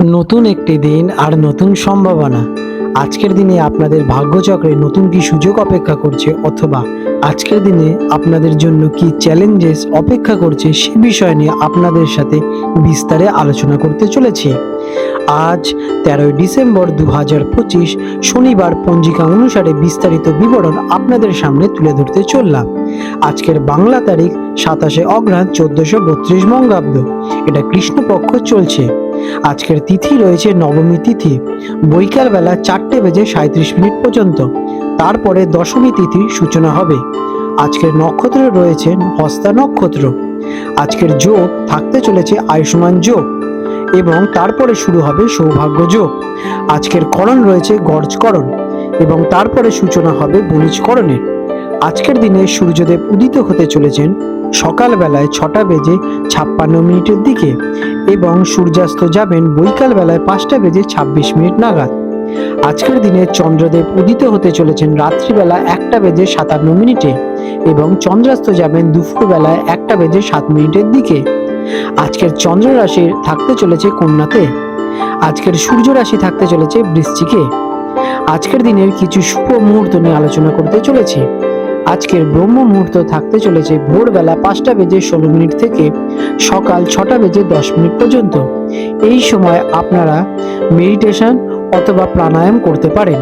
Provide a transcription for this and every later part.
নতুন একটি দিন আর নতুন সম্ভাবনা। আজকের দিনে আপনাদের ভাগ্যচক্রে নতুন কি সুযোগ অপেক্ষা করছে অথবা আজকের দিনে আপনাদের জন্য কি চ্যালেঞ্জেস অপেক্ষা করছে সে বিষয় নিয়ে আপনাদের সাথে বিস্তারে আলোচনা করতে চলেছি। আজ তেরোই ডিসেম্বর দু হাজার পঁচিশ শনিবার পঞ্জিকা অনুসারে বিস্তারিত বিবরণ আপনাদের সামনে তুলে ধরতে চললাম। আজকের বাংলা তারিখ সাতাশে অগ্রহায়ণ চোদ্দশো বত্রিশ মঙ্গাব্দ এটা কৃষ্ণপক্ষ চলছে। আজকের তিথি রয়েছে নবমী তিথি। বৈকাল বেলা চারটে বেজে সাঁত্রিশ মিনিট পর্যন্ত। তারপরে দশমী তিথির সূচনা হবে। আজকের নক্ষত্র রয়েছে হস্তা নক্ষত্র। আজকের যোগ থাকতে চলেছে আয়ুষ্মান যোগ। এবং তারপরে শুরু হবে সৌভাগ্য যোগ। আজকের করণ রয়েছে গর্জকরণ। এবং তারপরে সূচনা হবে বণিজকরণের। আজকের দিনে সূর্যদেব উদিত হতে চলেছেন সকালবেলায় ছটা বেজে ছাপ্পান্ন মিনিটের দিকে এবং সূর্যাস্ত যাবেন বৈকাল বেলায় পাঁচটা বেজে ছাব্বিশ মিনিট নাগাদ। আজকের দিনে চন্দ্রদেব উদিত হতে চলেছেন রাত্রিবেলা একটা বেজে সাতান্ন মিনিটে এবং চন্দ্রাস্ত যাবেন দুপুর বেলায় একটা বেজে সাত মিনিটের দিকে। আজকের চন্দ্র রাশি থাকতে চলেছে কন্যাতে। আজকের সূর্য রাশি থাকতে চলেছে বৃশ্চিকে। আজকের দিনের কিছু শুভ মুহূর্ত নিয়ে আলোচনা করতে চলেছি। আজকের ব্রহ্ম মুহূর্ত থাকতে চলেছে ভোরবেলা পাঁচটা বেজে ষোলো মিনিট থেকে সকাল ছটা বেজে দশ মিনিট পর্যন্ত। এই সময় আপনারা মেডিটেশন অথবা প্রাণায়াম করতে পারেন।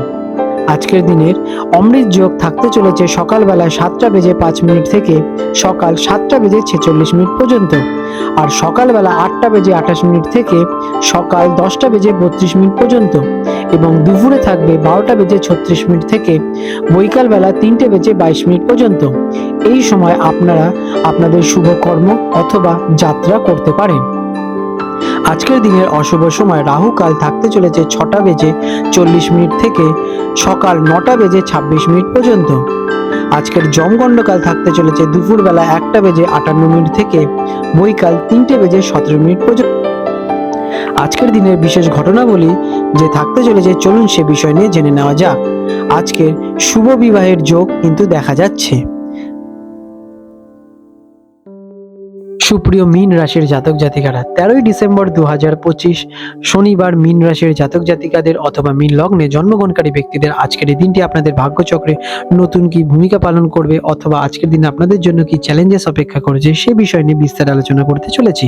আজকের দিনের অমৃত যোগ থাকতে চলেছে সকালবেলা সাতটা বেজে পাঁচ মিনিট থেকে সকাল সাতটা বেজে ছেচল্লিশ মিনিট পর্যন্ত। আর সকালবেলা আটটা বেজে আঠাশ মিনিট থেকে সকাল দশটা বেজে বত্রিশ মিনিট পর্যন্ত। এবং দুপুরে থাকবে বারোটা বেজে ছত্রিশ মিনিট থেকে বৈকাল বেলা তিনটে বেজে বাইশ মিনিট পর্যন্ত। এই সময় আপনারা আপনাদের শুভ কর্ম অথবা যাত্রা করতে পারেন। আজকের দিনের অশুভ সময় রাহু কাল থাকতে চলেছে ছটা বেজে চল্লিশ মিনিট থেকে সকাল নটা বেজে ছাব্বিশ মিনিট পর্যন্ত। আজকের জমগণ্ডকাল থাকতে চলেছে দুপুরবেলা একটা বেজে আটান্ন মিনিট থেকে বৈকাল তিনটে বেজে সতেরো মিনিট পর্যন্ত। আজকের দিনের বিশেষ ঘটনাবলী যে থাকতে চলেছে, চলুন সে বিষয় নিয়ে জেনে নেওয়া যাক। আজকের শুভ বিবাহের যোগ কিন্তু দেখা যাচ্ছে। সুপ্রিয় মীন রাশির জাতক জাতিকারা, তেরোই ডিসেম্বর দু হাজার পঁচিশ শনিবার মীন রাশির জাতক জাতিকাদের অথবা মীন লগ্নে জন্মগ্রহণকারী ব্যক্তিদের আজকের এই দিনটি আপনাদের ভাগ্যচক্রে নতুন কি ভূমিকা পালন করবে অথবা আজকের দিন আপনাদের জন্য কি চ্যালেঞ্জেস অপেক্ষা করেছে সে বিষয় নিয়ে বিস্তার আলোচনা করতে চলেছি।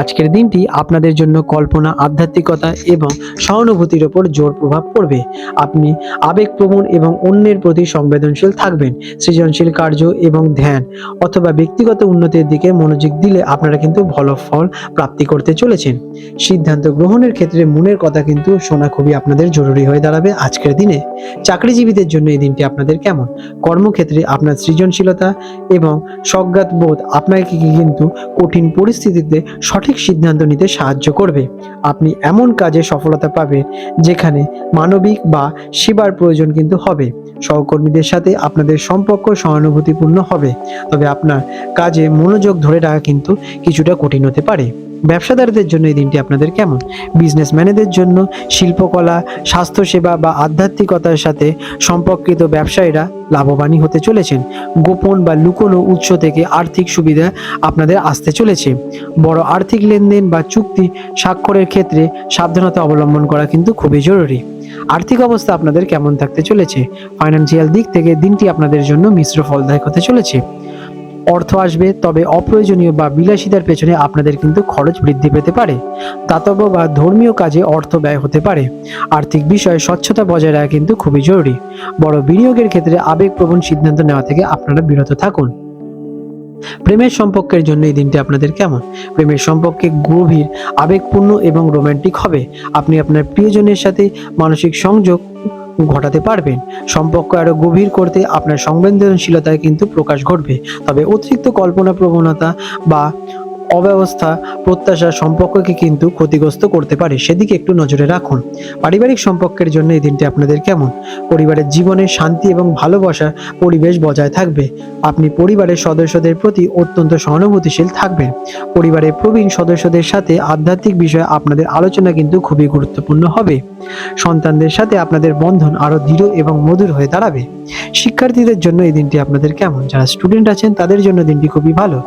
আজকের দিনটি আপনাদের জন্য কল্পনা, আধ্যাত্মিকতা এবং সহানুভূতির ওপর জোর প্রভাব পড়বে। আপনি আবেগপ্রবণ এবং অন্যের প্রতি সংবেদনশীল থাকবেন। সৃজনশীল কার্য এবং ধ্যান অথবা ব্যক্তিগত উন্নতির দিকে মনোযোগ দিলে আপনারা কিন্তু ভালো ফল প্রাপ্তি করতে চলেছেন। সিদ্ধান্ত গ্রহণের ক্ষেত্রে মনের কথা কিন্তু শোনা খুবই আপনাদের জরুরি হয়ে দাঁড়াবে আজকের দিনে। চাকরিজীবীদের জন্য এই দিনটি আপনাদের কেমন? কর্মক্ষেত্রে আপনার সৃজনশীলতা এবং সজ্ঞাত বোধ আপনাকে কিন্তু কঠিন পরিস্থিতিতে সঠিক সিদ্ধান্ত নিতে সাহায্য করবে। আপনি এমন কাজে সফলতা পাবেন যেখানে মানবিক বা সেবার প্রয়োজন কিন্তু হবে। সহকর্মীদের সাথে আপনাদের সম্পর্ক সহানুভূতিপূর্ণ হবে। তবে আপনার কাজে মনোযোগ ধরে রাখা কিন্তু কিছুটা কঠিন হতে পারে। ব্যবসাদারদের জন্য এই দিনটি আপনাদের কেমন? বিজনেসম্যানেদের জন্য, শিল্পকলা, স্বাস্থ্যসেবা বা আধ্যাত্মিকতার সাথে সম্পর্কিত ব্যবসায়ীরা লাভবানই হতে চলেছেন। গোপন বা লুকোনো উৎস থেকে আর্থিক সুবিধা আপনাদের আসতে চলেছে। বড় আর্থিক লেনদেন বা চুক্তি স্বাক্ষরের ক্ষেত্রে সাবধানতা অবলম্বন করা কিন্তু খুবই জরুরি। আর্থিক অবস্থা আপনাদের কেমন থাকতে চলেছে? ফাইন্যান্সিয়াল দিক থেকে দিনটি আপনাদের জন্য মিশ্র ফলদায়ক হতে চলেছে। অর্থ আসবে, তবে অপ্রয়োজনীয় বা বিলাসিতার পেছনে আপনাদের কিন্তু খরচ বৃদ্ধি পেতে পারে। দাতব্য বা ধর্মীয় কাজে অর্থ ব্যয় হতে পারে। আর্থিক বিষয়ে স্বচ্ছতা বজায় রাখা কিন্তু খুবই জরুরি। বড় বিনিয়োগের ক্ষেত্রে আবেগপ্রবণ সিদ্ধান্ত নেওয়া থেকে আপনারা বিরত থাকুন। প্রেমের সম্পর্কের জন্য এই দিনটি আপনাদের কেমন? প্রেমের সম্পর্কে গভীর, আবেগপূর্ণ এবং রোমান্টিক হবে। আপনি আপনার প্রিয়জনের সাথে মানসিক সংযোগ ঘটাতে পারবেন। সম্পর্ক আরও গভীর করতে আপনার সংবেদনশীলতায় কিন্তু প্রকাশ ঘটবে। তবে অতিরিক্ত কল্পনা প্রবণতা বা অব্যবস্থা, প্রত্যাশা সম্পর্ককে কিন্তু ক্ষতিগ্রস্ত করতে পারে। সেদিকে একটু নজরে রাখুন। পারিবারিক সম্পর্কের জন্য এই দিনটি আপনাদের কেমন? পরিবারের জীবনে শান্তি এবং ভালোবাসার পরিবেশ বজায় থাকবে। আপনি পরিবারের সদস্যদের প্রতি অত্যন্ত সহানুভূতিশীল থাকবেন। পরিবারের প্রবীণ সদস্যদের সাথে আধ্যাত্মিক বিষয়ে আপনাদের আলোচনা কিন্তু খুবই গুরুত্বপূর্ণ হবে। সন্তানদের সাথে আপনাদের বন্ধন আরও দৃঢ় এবং মধুর হয়ে দাঁড়াবে। শিক্ষার্থীদের জন্য এই দিনটি আপনাদের কেমন? যারা স্টুডেন্ট আছেন, তাদের জন্য দিনটি খুবই ভালো।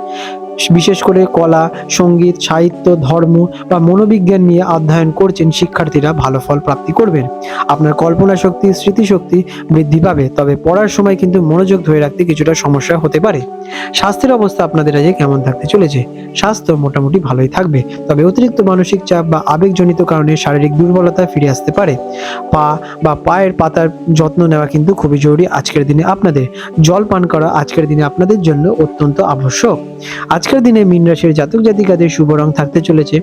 বিশেষ করে কলা, সংগীত, সাহিত্য, ধর্ম বা মনোবিজ্ঞান নিয়ে অধ্যয়ন করছেন শিক্ষার্থীরা ভালো ফল প্রাপ্তি করবেন। আপনার কল্পনা শক্তি, স্মৃতিশক্তি বৃদ্ধি পাবে, তবে পড়ার সময় কিন্তু মনোযোগ ধরে রাখতে কিছুটা সমস্যা হতে পারে। স্বাস্থ্যের অবস্থা আপনাদের আজকে কেমন থাকতে চলেছে? স্বাস্থ্য মোটামুটি ভালোই থাকবে, তবে অতিরিক্ত মানসিক চাপ বা আবেগজনিত কারণে শারীরিক দুর্বলতা ফিরে আসতে পারে। পা বা পায়ের পাতার যত্ন নেওয়া কিন্তু খুবই জরুরি আজকের দিনে আপনাদের। জল পান করা আজকের দিনে আপনাদের জন্য অত্যন্ত আবশ্যক। আজকের দিনে মীন রাশির জাতক জাতিকাদের শুভ রং থাকতে চলেছে,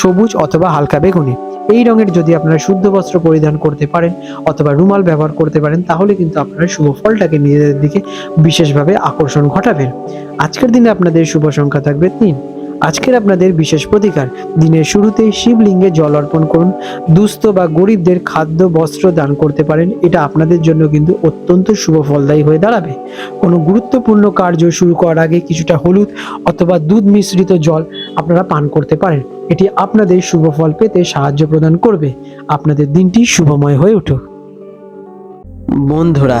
সবুজ অথবা হালকা বেগুনি। এই রঙের যদি আপনারা শুদ্ধ বস্ত্র পরিধান করতে পারেন অথবা রুমাল ব্যবহার করতে পারেন, তাহলে কিন্তু আপনারা শুভ ফলটাকে নিজেদের দিকে বিশেষভাবে আকর্ষণ ঘটাবেন। আজকের দিনে আপনাদের শুভ সংখ্যা থাকবে তিন। আজকের আপনাদের বিশেষ প্রতিকার। দিনের শুরুতে শিবলিঙ্গে জল অর্পণ করুন। দুস্থ বা গরিবদের খাদ্য, বস্ত্র দান করতে পারেন। এটা আপনাদের জন্য কিন্তু অত্যন্ত শুভ ফলদায়ী হয়ে দাঁড়াবে। কোনো গুরুত্বপূর্ণ কার্য শুরু করার আগে কিছুটা হলুদ অথবা দুধ মিশ্রিত জল আপনারা পান করতে পারেন। এটি আপনাদের শুভ ফল পেতে সাহায্য প্রদান করবে। আপনাদের দিনটি শুভময় হয়ে উঠুক। বন্ধুরা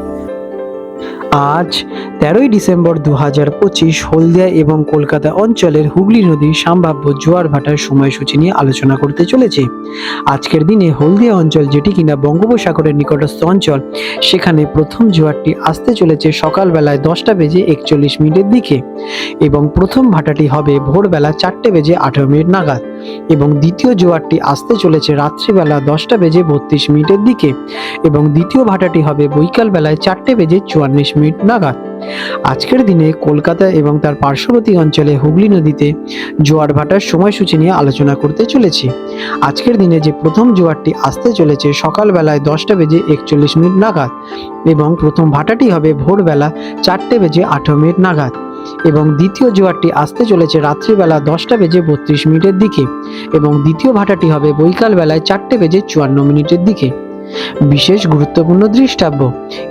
আজ তেরোই ডিসেম্বর দু হাজার পঁচিশ হলদিয়া এবং কলকাতা অঞ্চলের হুগলি নদীর সম্ভাব্য জোয়ার ভাটার সময়সূচি নিয়ে আলোচনা করতে চলেছে। আজকের দিনে হলদিয়া অঞ্চল যেটি কিনা বঙ্গোপসাগরের নিকটস্থ অঞ্চল, সেখানে প্রথম জোয়ারটি আসতে চলেছে সকালবেলায় দশটা বেজে একচল্লিশ মিনিটের দিকে এবং প্রথম ভাটাটি হবে ভোরবেলা চারটে বেজে আঠেরো মিনিট নাগাদ। এবং দ্বিতীয় জোয়ারটি আসতে চলেছে রাত্রিবেলা দশটা বেজে বত্রিশ মিনিটের দিকে এবং দ্বিতীয় ভাটাটি হবে বৈকাল বেলায় চারটে বেজে চুয়াল্লিশ মিনিট নাগাদ। আজকের দিনে কলকাতা এবং তার পার্শ্ববর্তী অঞ্চলে হুগলি নদীতে জোয়ার ভাটার সময়সূচি নিয়ে আলোচনা করতে চলেছি। আজকের দিনে যে প্রথম জোয়ারটি আসতে চলেছে সকালবেলায় দশটা বেজে একচল্লিশ মিনিট নাগাদ এবং প্রথম ভাটাটি হবে ভোরবেলা চারটে বেজে আঠেরো মিনিট নাগাদ। এবং দ্বিতীয় জোয়ারটি আসতে চলেছে রাত্রিবেলা দশটা বেজে বত্রিশ মিনিটের দিকে এবং দ্বিতীয় ভাটাটি হবে বৈকাল বেলায় চারটে বেজে চুয়ান্ন মিনিটের দিকে। বিশেষ গুরুত্বপূর্ণ দৃষ্টাব্য,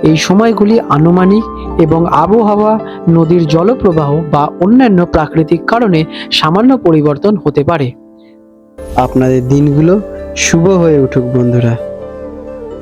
এই সময়গুলি আনুমানিক এবং আবহাওয়া, নদীর জলপ্রবাহ বা অন্যান্য প্রাকৃতিক কারণে সামান্য পরিবর্তন হতে পারে। আপনাদের দিনগুলো শুভ হয়ে উঠুক বন্ধুরা।